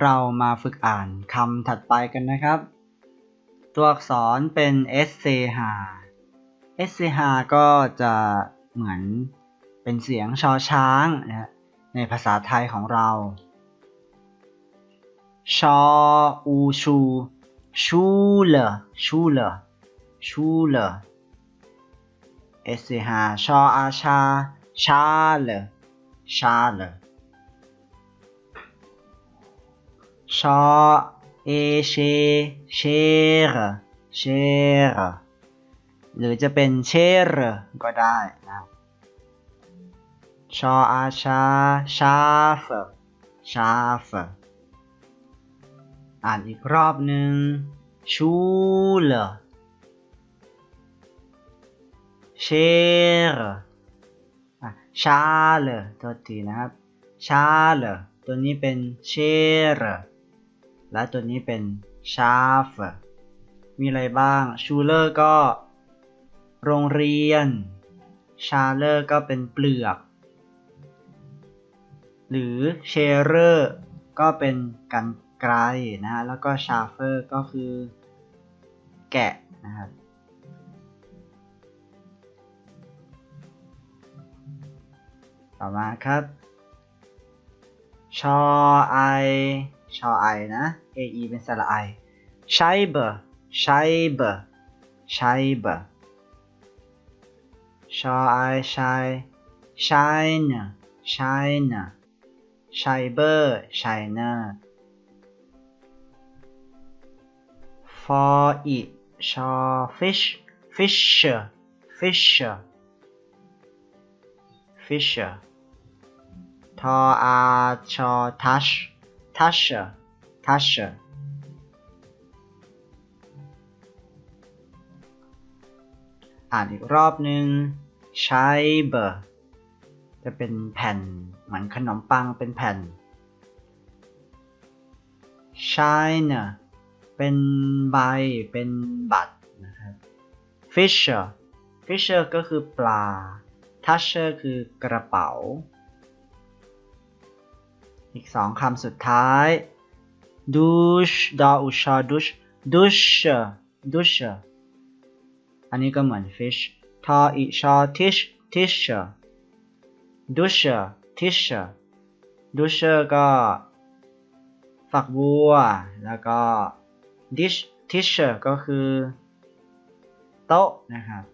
เรามาฝึกอ่านคำถัดไปกันนะครับ ตัวอักษรเป็น s c h s c h ก็จะเหมือนเป็นเสียงชอช้างนะในภาษาไทยของเรา ชออูชูชูเลชูเลชูเล s c h ชออาชา ชาเลชาเล ชอเอเชเชรเชรหรือจะเป็นเชรก็ได้นะชออาชาชาฟชาฟอ่านอีกรอบหนึ่งชูเลเชรชาเลตัวทีนะครับ ชาเลตัวนี้เป็นเชร และตัวนี้เป็นชาฟมีอะไรบ้างชูเลอร์ก็ โรงเรียนชาเลอร์ก็เป็นเปลือก หรือเชเรอร์ก็เป็นกันไกรนะฮะ แล้วก็ชาเฟอร์ก็คือ แกะนะครับต่อมาครับชอไอ ชอไอนะ AE เป็นสระไอใช้เบอร์ใช้เบอร์ใช้เบอร์ชอไอใช้ใช้เนอใช้เนอใช้เบอร์ใช้เนอ for it ชอ fish fisher fisher fisher ทออาชอ touch toucher toucher อ่านอีกรอบหนึ่งใช้เบอร์จะเป็นแผ่นเหมือนขนมปังเป็นแผ่น shine เป็นใบ เป็นบัตรนะครับ fisher fisher ก็คือปลา toucher คือกระเป๋า อีกสองคำสุดท้าย douche ดออุชา douche douche douche อันนี้ก็เหมือน fish ทออีชอ tish tisher douche tisher douche ก็ฝักบัว แล้วก็ dish tisher ก็คือ โต๊ะนะครับ